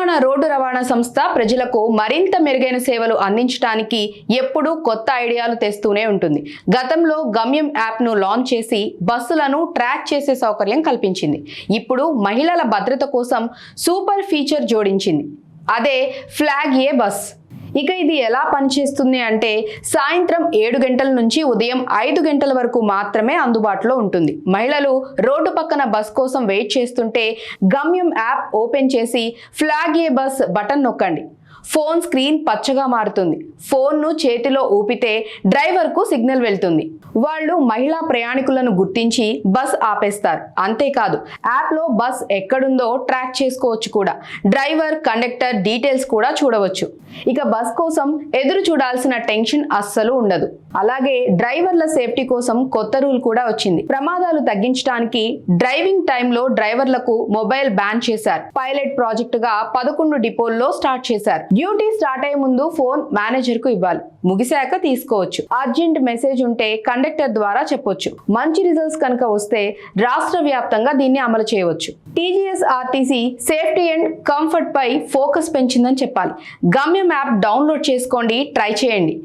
Telangana road రవాణా సంస్థ ప్రజలకు మరింత మెరుగైన సేవలు అందించడానికి ఎప్పుడూ కొత్త ఐడియాలు తెస్తూనే ఉంటుంది. గతంలో గమ్యం యాప్ను లాంచ్ చేసి బస్సులను ట్రాక్ చేసే సౌకర్యం కల్పించింది. ఇప్పుడు మహిళల భద్రత కోసం సూపర్ ఫీచర్ జోడించింది. అదే ఫ్లాగ్ ఏ బస్. ఇక ఇది ఎలా పనిచేస్తుంది అంటే సాయంత్రం ఏడు గంటల నుంచి ఉదయం ఐదు గంటల వరకు మాత్రమే అందుబాటులో ఉంటుంది. మహిళలు రోడ్డు పక్కన బస్ కోసం వెయిట్ చేస్తుంటే గమ్యం యాప్ ఓపెన్ చేసి ఫ్లాగ్ ఏ బస్ బటన్ నొక్కండి. ఫోన్ స్క్రీన్ పచ్చగా మారుతుంది. ఫోన్ను చేతిలో ఊపితే డ్రైవర్కు సిగ్నల్ వెళ్తుంది. వాళ్ళు మహిళా ప్రయాణికులను గుర్తించి బస్ ఆపేస్తారు. అంతేకాదు యాప్లో బస్ ఎక్కడుందో ట్రాక్ చేసుకోవచ్చు కూడా. డ్రైవర్ కండక్టర్ డీటెయిల్స్ కూడా చూడవచ్చు. ఇక బస్ కోసం ఎదురు చూడాల్సిన టెన్షన్ అస్సలు ఉండదు. అలాగే డ్రైవర్ల సేఫ్టీ కోసం కొత్త రూల్ కూడా వచ్చింది. ప్రమాదాలు తగ్గించడానికి డ్రైవింగ్ టైంలో డ్రైవర్లకు మొబైల్ బ్యాన్ చేశారు. పైలట్ ప్రాజెక్టుగా పదకొండు డిపోల్లో స్టార్ట్ చేశారు. చేశారు. డ్యూటీ స్టార్ట్ అయ్యే ముందు ఫోన్ మేనేజర్కు ఇవ్వాలి. ముగిశాక తీసుకోవచ్చు. అర్జెంట్ మెసేజ్ ఉంటే కండక్టర్ ద్వారా చెప్పొచ్చు. మంచి రిజల్ట్స్ కనుక వస్తే రాష్ట్ర వ్యాప్తంగా దీన్ని అమలు చేయవచ్చు. TGS RTC safety and comfort pi focus పెంచిందని చెప్పాలి. గమ్యం యాప్ డౌన్లోడ్ చేసుకోండి ట్రై చేయండి.